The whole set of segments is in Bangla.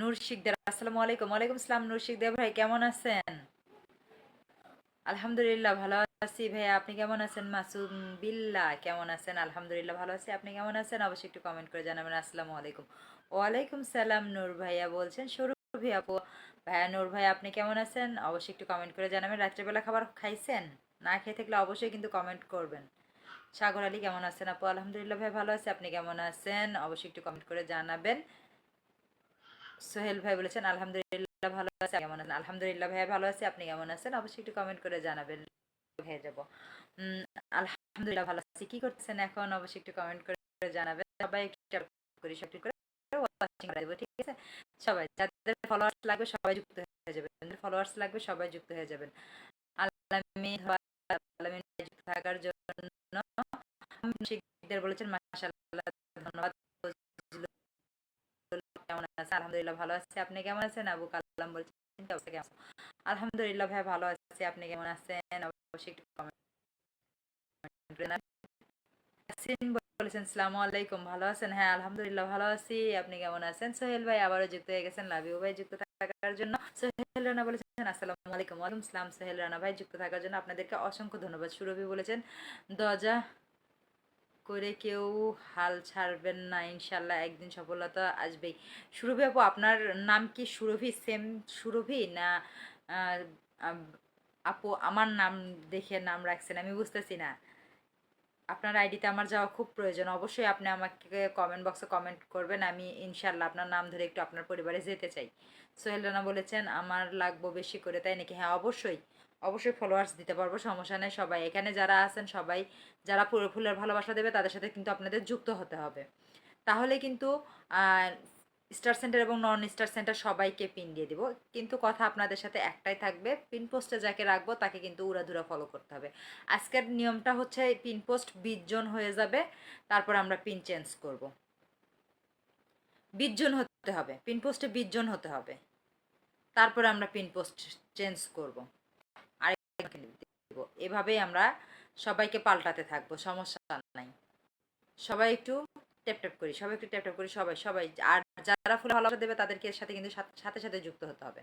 নূর আসসালামু আলাইকুম। ওয়ালাইকুম আসসালাম নূর ভাই, কেমন আছেন? আলহামদুলিল্লাহ ভালো আছি ভাই আপনি কেমন আছেন? মাসুম বিল্লাহ কেমন আছেন? আলহামদুলিল্লাহ ভালো আছি। আপনি কেমন আছেন? অবশ্যই একটু কমেন্ট করে জানাবেন। আসসালামু আলাইকুম। ওয়ালাইকুম সালাম নূর ভাইয়া বলছেন, সৌরভি আপু ভাইয়া নূর ভাই আপনি কেমন আছেন? অবশ্যই একটু কমেন্ট করে জানাবেন। রাত্রেবেলা খাবার খাইছেন? না খেয়ে থাকলে অবশ্যই কিন্তু কমেন্ট করবেন। সাগর আলী, কেমন আছেন আপু? আলহামদুলিল্লাহ ভাই, ভালো আছে। আপনি কেমন আছেন? অবশ্যই একটু কমেন্ট করে জানাবেন। সোহেল ভাই বলেছেন, আলহামদুলিল্লাহ ভালো আছে। কেমন আছেন? আলহামদুলিল্লাহ ভাই ভালো আছে। আপনি কেমন আছেন? অবশ্যই একটু কমেন্ট করে জানাবেন। হয়ে যাব। আলহামদুলিল্লাহ ভালো আছি। কি করতেছেন এখন? অবশ্যই একটু কমেন্ট করে জানাবেন। সবাই একটু করি, সব করে। ওয়াচিং করে দেবো, ঠিক আছে? সবাই, যাদের ফলোয়ার্স লাগবে সবাই যুক্ত হয়ে যাবেন। যাদের ফলোয়ার্স লাগবে সবাই যুক্ত হয়ে যাবেন। আলামিন আলামিন যুক্ত থাকার জন্য। শিকদার বলেছেন, মাশাআল্লাহ, ধন্যবাদ। কেমন আছেন আলহামদুলিল্লাহ ভালো আছি। আপনি কেমন আছেন? আবু কালাম বলছেন আলহামদুলিল্লাহ ভাই, ভালো আছি। আপনি কেমন আছেন? অবশ্যই একটু বলেছেন, সালামু আলাইকুম, ভালো আছেন? হ্যাঁ আলহামদুলিল্লাহ ভালো আছি। আপনি কেমন আছেন? সোহেল ভাই আবারও যুক্ত হয়ে গেছেন লাভিউ ভাই, যুক্ত থাকার জন্য। সোহেল রানা বলেছেন, আসসালামু আলাইকুম, ওয়ালাইকুম সালাম। সোহেল রানা ভাই, যুক্ত থাকার জন্য আপনাদেরকে অসংখ্য ধন্যবাদ। সুরভি বলেছেন, দরজা করে কেউ হাল ছাড়বেন না, ইনশাল্লাহ একদিন সফলতা আসবেই। সুরভি আপু, আপনার নাম কি সুরভি? সেম সুরভি না আপু, আমার নাম দেখে নাম রাখছেন, আমি বুঝতেছি না। আপনার আইডিতে আমার যাওয়া খুব প্রয়োজন, অবশ্যই আপনি আমাকে কমেন্ট বক্সে কমেন্ট করবেন, আমি ইনশাল্লাহ আপনার নাম ধরে একটু আপনার পরিবারে যেতে চাই। সোহেল রানা বলেছেন, আমার লাগবো বেশি করে তাই নাকি? হ্যাঁ অবশ্যই। অবশ্যই ফলোয়ার্স দিতে পারব, সমস্যা নেই। সবাই এখানে যারা আছেন, সবাই যারা ফুলের ভালোবাসা দেবে, তাদের সাথে কিন্তু আপনাদের যুক্ত হতে হবে। তাহলে কিন্তু স্টার সেন্টার এবং নন স্টার সেন্টার সবাইকে পিন দিয়ে দিব। কিন্তু কথা আপনাদের সাথে একটাই থাকবে পিন পোস্টে যাকে রাখব, তাকে কিন্তু উড়াধুরা ফলো করতে হবে। আজকের নিয়মটা হচ্ছে পিন পোস্ট বিশ জন হয়ে যাবে, তারপর আমরা পিন চেঞ্জ করব। বিশ জন হতে হবে পিন পোস্টে বিশ জন হতে হবে। তারপরে আমরা পিন পোস্ট চেঞ্জ করব। দিব এভাবেই আমরা সবাইকে পাল্টাতে থাকব, সমস্যা নাই। সবাই একটু ট্যাপ ট্যাপ করি, সবাই একটু ট্যাপ ট্যাপ করি, সবাই সবাই। আর যারা ফুল ভালোবাসা দেবে, তাদেরকে সাথে কিন্তু সাথে- সাথে যুক্ত হতে হবে।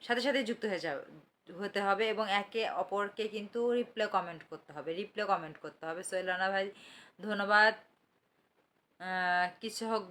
সাথে সাথে যুক্ত হয়ে যাবে হতে হবে এবং একে অপরকে কিন্তু রিপ্লে কমেন্ট করতে হবে রিপ্লে কমেন্ট করতে হবে। সোহেল রানা ভাই, ধন্যবাদ। কিছু হোক